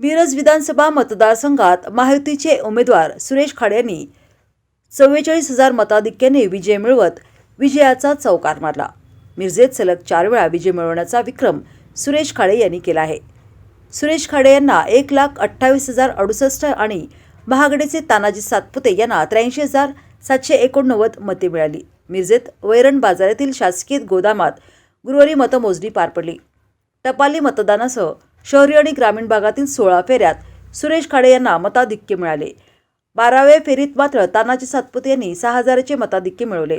मिरज विधानसभा मतदारसंघात महायुतीचे उमेदवार सुरेश खाड यांनी चव्वेचाळीस हजार मताधिक्याने विजय मिळवत विजयाचा चौकार मारला. मिरजेत सलग चार वेळा विजय मिळवण्याचा विक्रम सुरेश खाडे यांनी केला आहे. सुरेश खाडे यांना एक लाख अठ्ठावीस हजार अडुसष्ट आणि महागडेचे तानाजी सातपुते यांना त्र्याऐंशी हजार सातशे एकोणनव्वद मते मिळाली. मिरजेत वैरण बाजारातील शासकीय गोदामात गुरुवारी मतमोजणी पार पडली. टपाली मतदानासह शहरी आणि ग्रामीण भागातील सोळा फेऱ्यात सुरेश खाडे यांना मताधिक्य मिळाले. बाराव्या फेरीत मात्र तानाजी सातपुते यांनी सहा हजाराचे मताधिक्य मिळवले.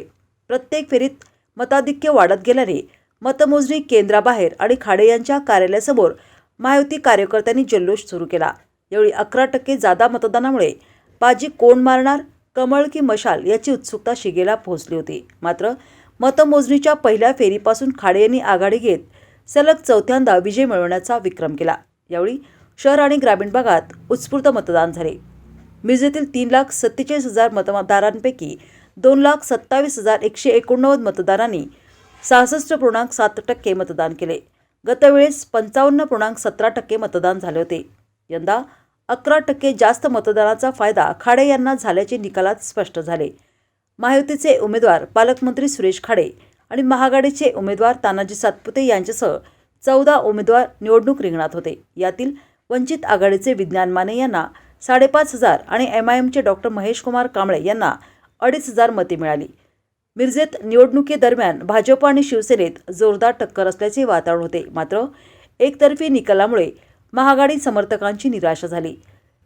प्रत्येक फेरीत मताधिक्य वाढत गेल्याने मतमोजणी केंद्राबाहेर आणि खाडे यांच्या कार्यालयासमोर महायुती कार्यकर्त्यांनी जल्लोष सुरू केला. यावेळी अकरा टक्के जादा मतदानामुळे बाजी कोण मारणार कमळ की मशाल याची उत्सुकता शिगेला पोहोचली होती. मात्र मतमोजणीच्या पहिल्या फेरीपासून खाडे यांनी आघाडी घेत सलग चौथ्यांदा विजय मिळवण्याचा विक्रम केला. यावेळी शहर आणि ग्रामीण भागात उत्स्फूर्त मतदान झाले. मिरजेतील तीन लाख सत्तेचाळीस हजार मतदारांपैकी दोन लाख सत्तावीस हजार एकशे एकोणनव्वद मतदारांनी सहासष्ट पूर्णांक सात टक्के मतदान केले. गतवेळेस पंचावन्न पूर्णांक सतरा टक्के मतदान झाले होते. यंदा अकरा टक्के जास्त मतदानाचा फायदा खाडे यांना झाल्याचे निकालात स्पष्ट झाले. महायुतीचे उमेदवार पालकमंत्री सुरेश खाडे आणि महागाडीचे उमेदवार तानाजी सातपुते यांच्यासह चौदा उमेदवार निवडणूक रिंगणात होते. यातील वंचित आघाडीचे विज्ञान माने यांना साडेपाच हजार आणि एम आय एमचे डॉक्टर महेश कुमार कांबळे यांना अडीच हजार मते मिळाली. मिरजेत निवडणुकीदरम्यान भाजप आणि शिवसेनेत जोरदार टक्कर असल्याचे वातावरण होते. मात्र एकतर्फी निकालामुळे महागाडी समर्थकांची निराशा झाली.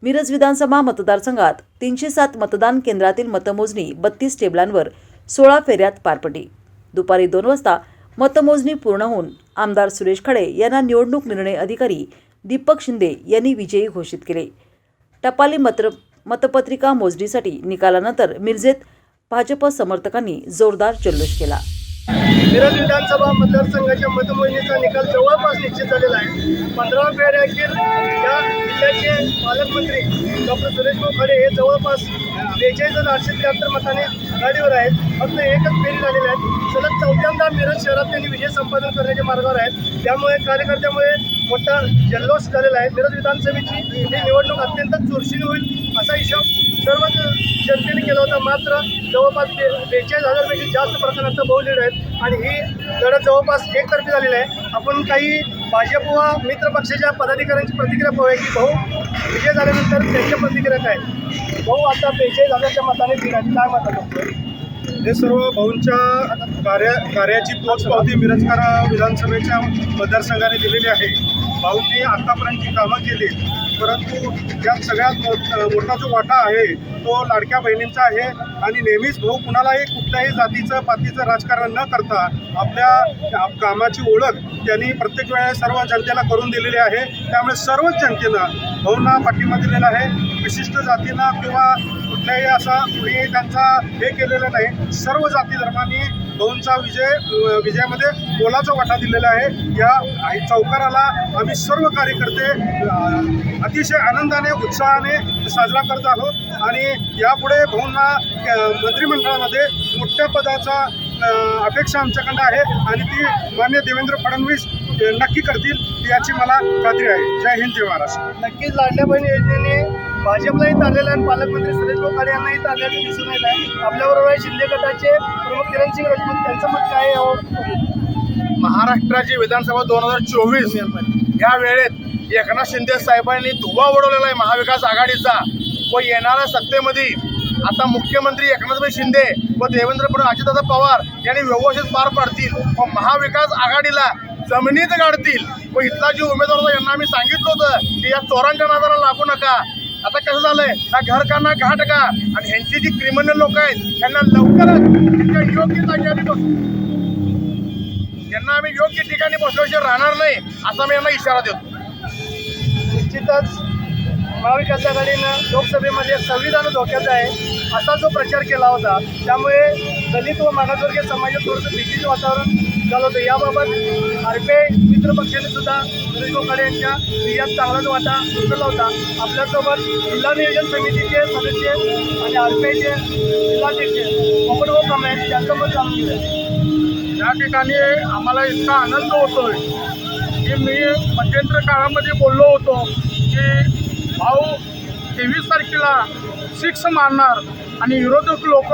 मिरज विधानसभा मतदारसंघात तीनशे सात मतदान केंद्रातील मतमोजणी बत्तीस टेबलांवर सोळा फेऱ्यात पार पडली. दुपारी दोन वाजता मतमोजणी पूर्ण होऊन आमदार सुरेश खडे यांना निवडणूक निर्णय अधिकारी दीपक शिंदे यांनी विजयी घोषित केले. टपाली मत्र मतपत्रिका मोजणीसाठी निकालानंतर मिरजेत भाजप समर्थकांनी जोरदार जल्लोष केला. मिरज विधानसभा मतदारसंघाच्या मतमोजणीचा निकाल जवळपास निश्चित झालेला आहे. पंधरा फेऱ्याखीर या जिल्ह्याचे पालकमंत्री डॉक्टर सुरेश खडे हे जवळपास बेचाळीस हजार आठशे त्र्याहत्तर मताने आघाडीवर आहेत. फक्त एकच फेरी झालेली आहे. सलग चौथ्यांदा मिरज शहरात त्यांनी विजय संपादन करण्याच्या मार्गावर आहेत. त्यामुळे कार्यकर्त्यामुळे मोठा जल्लोष झालेला आहे. मिरज विधानसभेची ही निवडणूक अत्यंत चुरशीने होईल असा हिशोब सर्वच जनतेने केला होता. मात्र जवळपास बे बेचाळीस हजारपेक्षा जास्त प्रमाणात बहुलीड आहेत. आणि ही लढत जवळपास एकतर्फी झालेली आहे. आपण काही भाजप व मित्र पक्षाच्या पदाधिकाऱ्यांची प्रतिक्रिया पाहूया की भाऊ विजय झाल्यानंतर त्यांच्या प्रतिक्रिया काय? भाऊ आता बेचाळीस हजारच्या मताने दिला काय मतात हे सर्व भाऊंच्या कार्या कार्याची पोचपावती मिरजकार विधानसभेच्या मतदारसंघाने दिलेली आहे. भाऊंनी आत्तापर्यंतची कामं केली परंतु यात सगळ्यात मोठा जो वाटा आहे तो लाडक्या बहिणींचा आहे. आणि नेहमीच भाऊ कुणालाही कुठल्याही जातीचं पातीचं राजकारण न करता आपल्या कामाची ओळख त्यांनी प्रत्येक वेळेस सर्व जनतेला करून दिलेली आहे. त्यामुळे सर्वच जनतेनं भाऊंना पाठिंबा दिलेला आहे. विशिष्ट जातींना किंवा कुठल्याही असा कुणीही त्यांचा हे केलेलं नाही. सर्व जाती धर्मांनी भाऊंचा विजय विजयामध्ये मोलाचा वाटा दिलेला आहे. या चौकाराला आम्ही सर्व कार्यकर्ते अतिशय आनंदाने उत्साहाने साजरा करत आहोत. आणि यापुढे भाऊंना मंत्रिमंडळामध्ये मोठ्या पदाचा अपेक्षा आमच्याकडनं आहे आणि ती मान्य देवेंद्र फडणवीस नक्की करतील याची मला खात्री आहे. जय हिंद जय महाराष्ट्र. नक्कीच लाडल्या बहीण योजनेने भाजपलाही तारलेलं आहे आणि पालकमंत्री सुरेश खाडे यांनाही तारल्याचं दिसून येत आहे. आपल्याबरोबर आहे शिंदे गटाचे प्रमुख किरणसिंग राजपूत. त्यांचं मत काय आहे यावर? महाराष्ट्राची विधानसभा दोन हजार चोवीस या वेळेत एकनाथ शिंदे साहेबांनी धुवा उडवलेला आहे महाविकास आघाडीचा. व येणाऱ्या सत्तेमध्ये आता मुख्यमंत्री एकनाथभाई शिंदे व देवेंद्र फडणवीस अजितदादा पवार यांनी व्यवस्थित पार पाडतील व महाविकास आघाडीला जमिनीत गाडतील. व इथला जे उमेदवार होता यांना आम्ही सांगितलं होतं की या चोरांच्या नादाला लागू नका. आता कसं झालंय? ना घर का ना घाट का? आणि ह्यांची जी क्रिमिनल लोक आहेत त्यांना लवकरच त्यांच्या योग्य जागी आम्ही बसू. आम्ही योग्य ठिकाणी बसल्याशिवाय राहणार नाही असा मी यांना इशारा देतो. निश्चितच महाविकास आघाडीनं लोकसभेमध्ये संविधान धोक्याचं आहे असा जो प्रचार केला होता त्यामुळे दलित व मागासवर्गीय समाजात थोडंसं भीतीचं वातावरण झालं होतं. याबाबत आर पी आय सुद्धा सुरेश गोखाडे यांच्या रियात चांगलाच वाटा उचलला होता आपल्यासोबत जिल्हा नियोजन समितीचे सदस्य आणि आरपेचे जिल्हाध्यक्ष कोकणभाऊ कांबळे यांचं त्यांचं मत जाणून या ठिकाणी आम्हाला इतका आनंद होतोय की मी मध्यंतर काळामध्ये बोललो होतो की भाऊ तेवीस तारखेला सिक्स मारणार आणि विरोधक लोक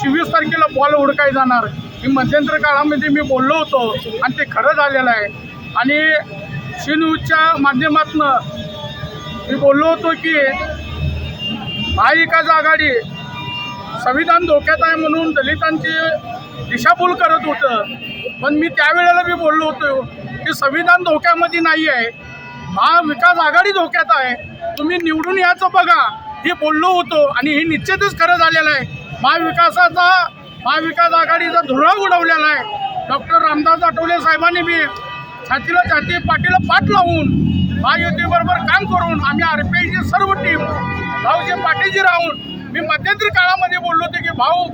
चोवीस तारखेला बॉल उडकाय जाणार. ही मध्यंतर काळामध्ये मी बोललो होतो आणि ते खरं झालेलं आहे. आणि सी न्यूजच्या माध्यमातून मी बोललो होतो की महाविकास आघाडी संविधान धोक्यात आहे म्हणून दलितांची दिशाभूल करत होतं. पण मी त्यावेळेला मी बोललो होतो की संविधान धोक्यामध्ये नाही आहे. महाविकास आघाडी धोक्यात आहे. तुम्ही निवडून याचं बघा. हे बोललो होतो आणि हे निश्चितच खरं झालेलं आहे. महाविकासाचा महाविकास आघाडीचा धुरा उडवलेला आहे. डॉक्टर रामदास आठवले साहेबांनी मी छातीला छाती पाठीला पाठ लावून महायुतीबरोबर काम करून आम्ही आर पी आयची सर्व टीम भाऊजी पाठीशी राहून मी मध्यंतरी काळामध्ये बोललो होतो की भाऊ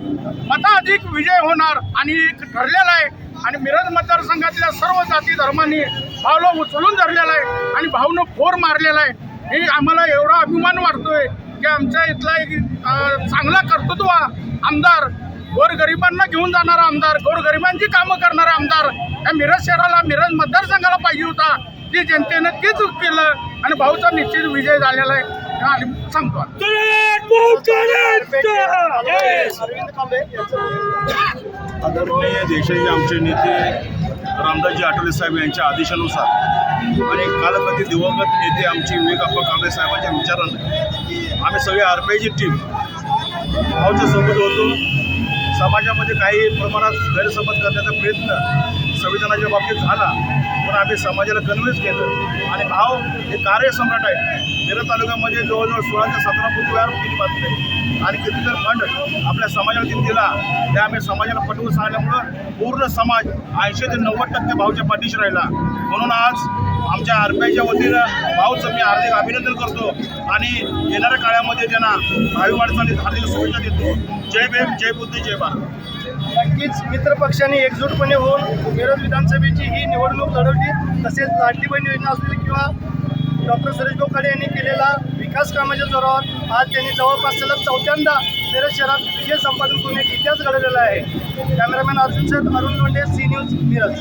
मता अधिक विजय होणार आणि ठरलेला आहे आणि मिरज मतदारसंघातल्या सर्व जाती धर्मांनी भाऊला उचलून धरलेला आहे आणि भाऊनं खोर मारलेला आहे. हे आम्हाला एवढा अभिमान वाटतोय की आमच्या इथला एक चांगला कर्तृत्व आमदार गोरगरिबांना घेऊन जाणारा आमदार गोरगरिबांची कामं करणारा आमदार या मिरज शहराला मिरज मतदारसंघाला पाहिजे होता. ती जनतेनं तेच केलं आणि भाऊचा निश्चित विजय झालेला आहे. आणि सांगतो. आदरणीय देशाचे आमचे नेते रामदासजी आठवले साहेब यांच्या आदेशानुसार आणि कालपती दिवंगत नेते आमचे विवेकाप्पा कांबळे साहेबांच्या विचारानं आम्ही सगळे आरपीआयची आयची टीम भावच्या सोबत होतो. समाजामध्ये काही प्रमाणात गैरसमज करण्याचा प्रयत्न संविधानाच्या बाबतीत झाला पण आम्ही समाजाला कन्व्हिन्स केलं. आणि भाव हे कार्यसम्राट आहे मिरज तालुक्यामध्ये जवळजवळ सोळा ते सतरा पुतळ्यावर केली बातमी आहे. आणि कितीतर फंड आपल्या समाजाला तिथे दिला. ते आम्ही समाजाला पटवून सांगल्यामुळं पूर्ण समाज ऐंशी ते नव्वद टक्के भाऊच्या पाठीशी राहिला. म्हणून आज आमच्या आर पी आयच्या वतीनं भाऊचं मी हार्दिक अभिनंदन करतो. आणि येणाऱ्या काळामध्ये त्यांना भावी वाटचालीत हार्दिक शुभेच्छा देतो. जय भीम जय बुद्धी जय भारत. नक्कीच मित्रपक्षांनी एकजूटपणे होऊन मिरज विधानसभेची ही निवडणूक लढवली. तसेच लाडली बहीण योजना असलेली किंवा डॉक्टर सुरेश गोखाडे यांनी केलेला विकास कामाच्या जोरावर आज त्यांनी जवळपास सलग चौथ्यांदा मिरज शहरात विजय संपादन करून एक इतिहास घडवलेला आहे. Cameraman Arjun sir Arun Londe C news Miraj.